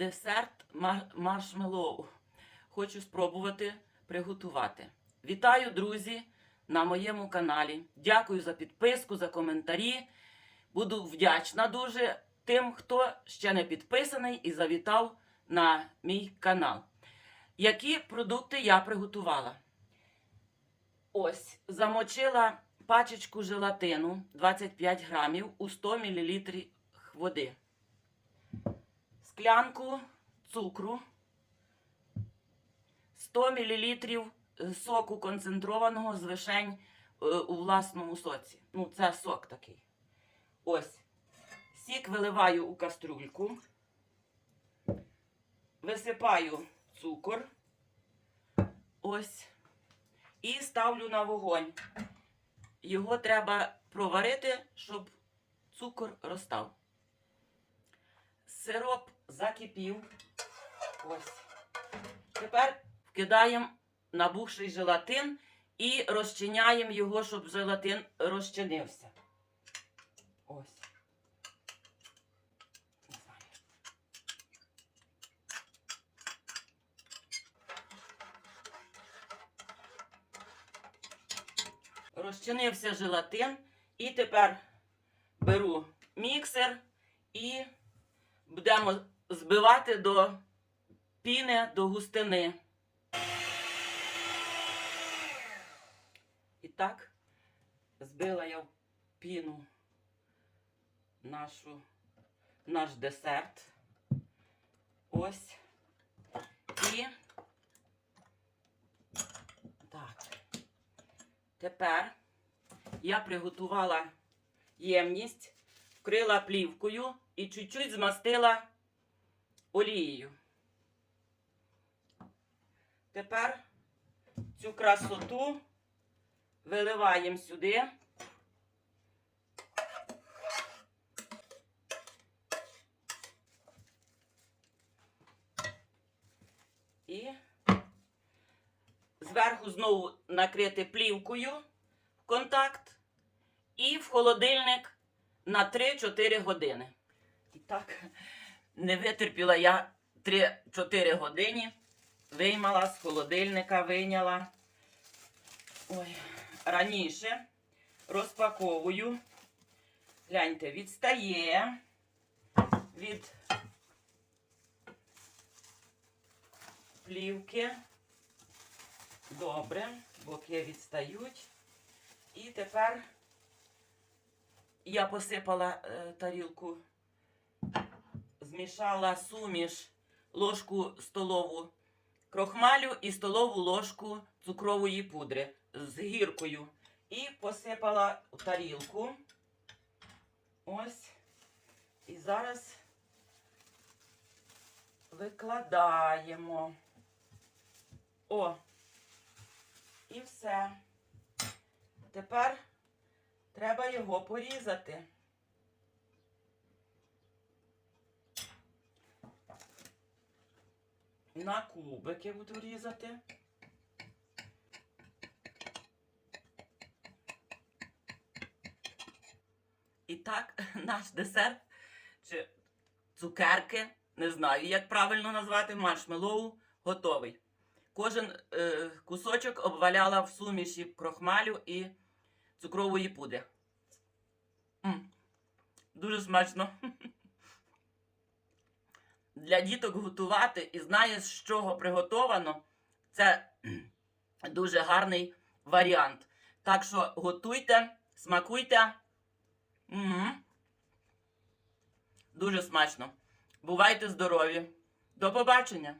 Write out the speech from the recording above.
десерт мар- маршмеллоу. Хочу спробувати приготувати. Вітаю, друзі, на моєму каналі. Дякую за підписку, за коментарі. Буду вдячна дуже тим, хто ще не підписаний і завітав на мій канал. Які продукти я приготувала? Ось, замочила пачечку желатину 25 грамів у 100 мл води. Склянку цукру, 100 мл соку концентрованого з вишень е, у власному соці. Ну, це сок такий. Ось. Сік виливаю у каструльку. Висипаю цукор. Ось. І ставлю на вогонь. Його треба проварити, щоб цукор розстав. Сироп закипів. Ось. Тепер вкидаємо набухший желатин і розчиняємо його, щоб желатин розчинився. Ось. Розчинився желатин. І тепер беру міксер і будемо збивати до піни, до густини. І так, збила я в піну нашу, наш десерт. Ось. І так. Тепер я приготувала ємність, вкрила плівкою і чуть-чуть змастила олією. Тепер цю красоту виливаємо сюди. І зверху знову накрити плівкою в контакт і в холодильник на 3-4 години. І так, не витерпіла я 3-4 години, виймала з холодильника, вийняла. Ой, раніше розпаковую. Гляньте, відстає від плівки. Добре, боки відстають. І тепер я посипала е, тарілку, змішала суміш, ложку столову крохмалю і столову ложку цукрової пудри з гіркою. І посипала в тарілку. Ось. І зараз викладаємо. О, і все. Тепер треба його порізати. На кубики буду різати. І так, наш десерт чи цукерки, не знаю, як правильно назвати, маршмеллоу готовий. Кожен е, кусочок обваляла в суміші крохмалю і цукрової пудри. М, Дуже смачно. Для діток готувати і знає, з чого приготовано, це дуже гарний варіант. Так що готуйте, смакуйте. Угу. Дуже смачно. Бувайте здорові. До побачення!